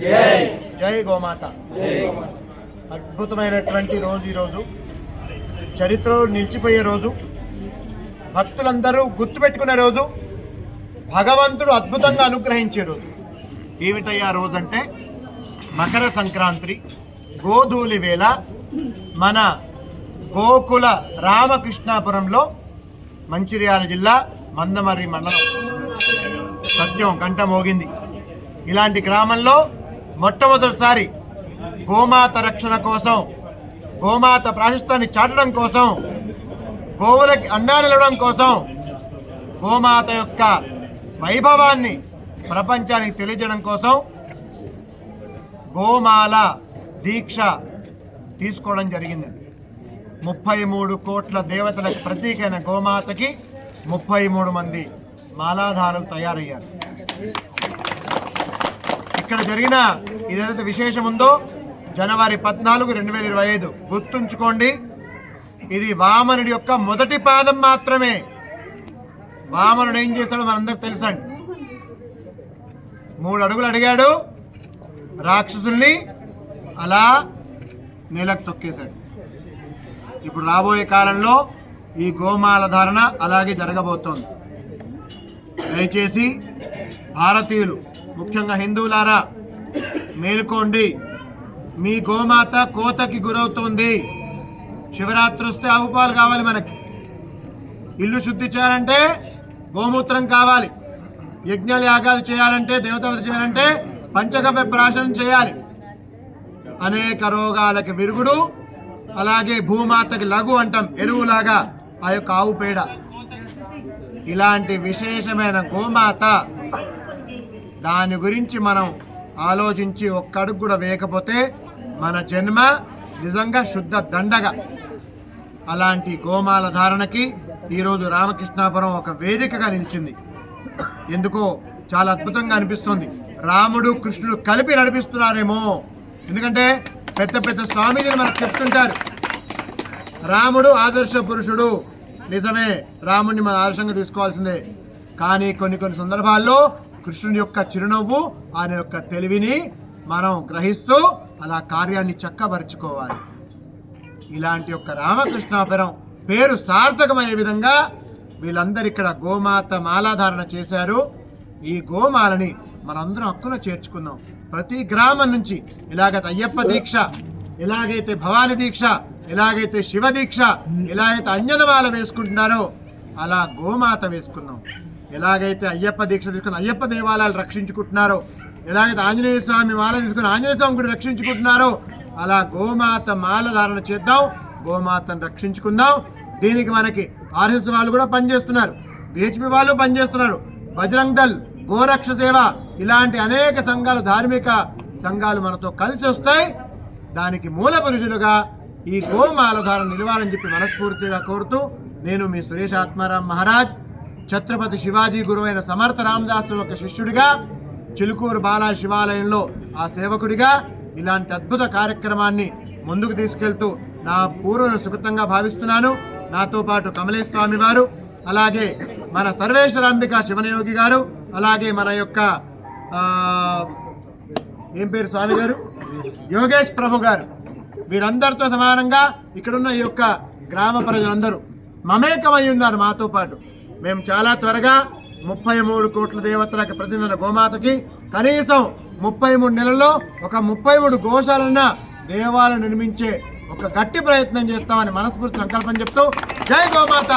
జై. గోమాత. అద్భుతమైనటువంటి రోజు ఈరోజు చరిత్రలో నిలిచిపోయే రోజు. భక్తులందరూ గుర్తుపెట్టుకునే రోజు. భగవంతుడు అద్భుతంగా అనుగ్రహించే రోజు. ఏమిటయ్యా రోజు అంటే మకర సంక్రాంతి గోధూలి వేళ మన గోకుల రామకృష్ణాపురంలో మంచిర్యాల జిల్లా మందమర్రి మండలం. సత్యం గంట మోగింది. ఇలాంటి గ్రామంలో మొట్టమొదటిసారి గోమాత రక్షణ కోసం గోమాత ప్రాశస్తాన్ని చాటడం కోసం గోవులకి అండానిలవడం కోసం గోమాత యొక్క వైభవాన్ని ప్రపంచానికి తెలియజేయడం కోసం గోమాల దీక్ష తీసుకోవడం జరిగింది. ముప్పై మూడు కోట్ల దేవతలకు ప్రతీకైన గోమాతకి ముప్పై మూడు మంది మాలాధారులు తయారయ్యారు. ఇక్కడ జరిగిన ఏదైతే విశేషం ఉందో జనవరి పద్నాలుగు రెండు వేల ఇరవై ఐదు గుర్తుంచుకోండి. ఇది వామనుడి యొక్క మొదటి పాదం మాత్రమే. వామనుడు ఏం చేస్తాడో మనందరికి తెలుసండి. మూడు అడుగులు అడిగాడు. రాక్షసుల్ని అలా నేలకు తొక్కేశాడు. ఇప్పుడు రాబోయే కాలంలో ఈ గోమాల ధారణ అలాగే జరగబోతోంది. దయచేసి భారతీయులు ముఖ్యంగా హిందువులారా మేలుకోండి. మీ గోమాత కోతకి గురవుతుంది. శివరాత్రి వస్తే ఆవు పాలు కావాలి మనకి. ఇల్లు శుద్ధి చేయాలంటే గోమూత్రం కావాలి. యజ్ఞాలు యాగాలు చేయాలంటే దేవతలు చేయాలంటే పంచగవ్య ప్రాశనం చేయాలి. అనేక రోగాలకి విరుగుడు అలాగే భూమాతకి లఘు అంటాం ఎరువులాగా ఆ యొక్క ఆవు పేడ. ఇలాంటి విశేషమైన గోమాత దాని గురించి మనం ఆలోచించి ఒక్కడుగు కూడా వేయకపోతే మన జన్మ నిజంగా శుద్ధ దండగా. అలాంటి గోమాల ధారణకి ఈరోజు రామకృష్ణాపురం ఒక వేదికగా నిలిచింది. ఎందుకో చాలా అద్భుతంగా అనిపిస్తుంది. రాముడు కృష్ణుడు కలిపి నడిపిస్తున్నారేమో. ఎందుకంటే పెద్ద పెద్ద స్వామీజీలు మనకు చెప్తుంటారు. రాముడు ఆదర్శ పురుషుడు. నిజమే రాముడిని మన ఆదర్శంగా తీసుకోవాల్సిందే. కానీ కొన్ని కొన్ని సందర్భాల్లో కృష్ణుని యొక్క చిరునవ్వు ఆయన యొక్క తెలివిని మనం గ్రహిస్తూ అలా కార్యాన్ని చక్కబరుచుకోవాలి. ఇలాంటి యొక్క రామకృష్ణాపురం పేరు సార్థకమయ్యే విధంగా వీళ్ళందరూ ఇక్కడ గోమాత మాలాధారణ చేశారు. ఈ గోమాలని మనందరం హక్కున చేర్చుకుందాం. ప్రతి గ్రామం నుంచి ఇలాగైతే అయ్యప్ప దీక్ష ఎలాగైతే భవాని దీక్ష ఎలాగైతే శివ దీక్ష ఎలాగైతే అంజనమాల వేసుకుంటున్నారో అలా గోమాత వేసుకుందాం. ఎలాగైతే అయ్యప్ప దీక్ష తీసుకుని అయ్యప్ప దేవాలయాలు రక్షించుకుంటున్నారో ఎలాగైతే ఆంజనేయ స్వామి మాల తీసుకుని ఆంజనేయ స్వామి గుడి రక్షించుకుంటున్నారో అలా గోమాత మాల ధారణ చేద్దాం గోమాతను రక్షించుకుందాం. దీనికి మనకి ఆర్ఎస్ వాళ్ళు కూడా పనిచేస్తున్నారు. బిహెచ్పి వాళ్ళు పనిచేస్తున్నారు. బజరంగ్ దళ్ గోరక్ష సేవ ఇలాంటి అనేక సంఘాలు ధార్మిక సంఘాలు మనతో కలిసి వస్తాయి. దానికి మూల పురుషులుగా ఈ గోమాల ధారణ నిలవాలని చెప్పి మనస్ఫూర్తిగా కోరుతూ నేను మీ సురేష్ ఆత్మారాం మహారాజ్. ఛత్రపతి శివాజీ గురువైన సమర్థ రామదాసు యొక్క శిష్యుడిగా చిలుకూరు బాలా శివాలయంలో ఆ సేవకుడిగా ఇలాంటి అద్భుత కార్యక్రమాన్ని ముందుకు తీసుకెళ్తూ నా పూర్వను సుకృతంగా భావిస్తున్నాను. నాతో పాటు కమలేశ్ స్వామి వారు అలాగే మన సర్వేశ్వరాంబిక శివనయోగి గారు అలాగే మన యొక్క ఏం పేరు స్వామి గారు? యోగేష్ ప్రభు గారు. వీరందరితో సమానంగా ఇక్కడున్న ఈ యొక్క గ్రామ ప్రజలందరూ మమేకమై ఉన్నారు మాతో పాటు. మేము చాలా త్వరగా ముప్పై మూడు కోట్ల దేవతలకు ప్రతిదిన గోమాతకి కనీసం ముప్పై మూడు నెలల్లో ఒక ముప్పై మూడు గోశాలన్న దేవాలయం నిర్మించే ఒక గట్టి ప్రయత్నం చేస్తామని మనస్ఫూర్తి సంకల్పం చెప్తూ జై గోమాత.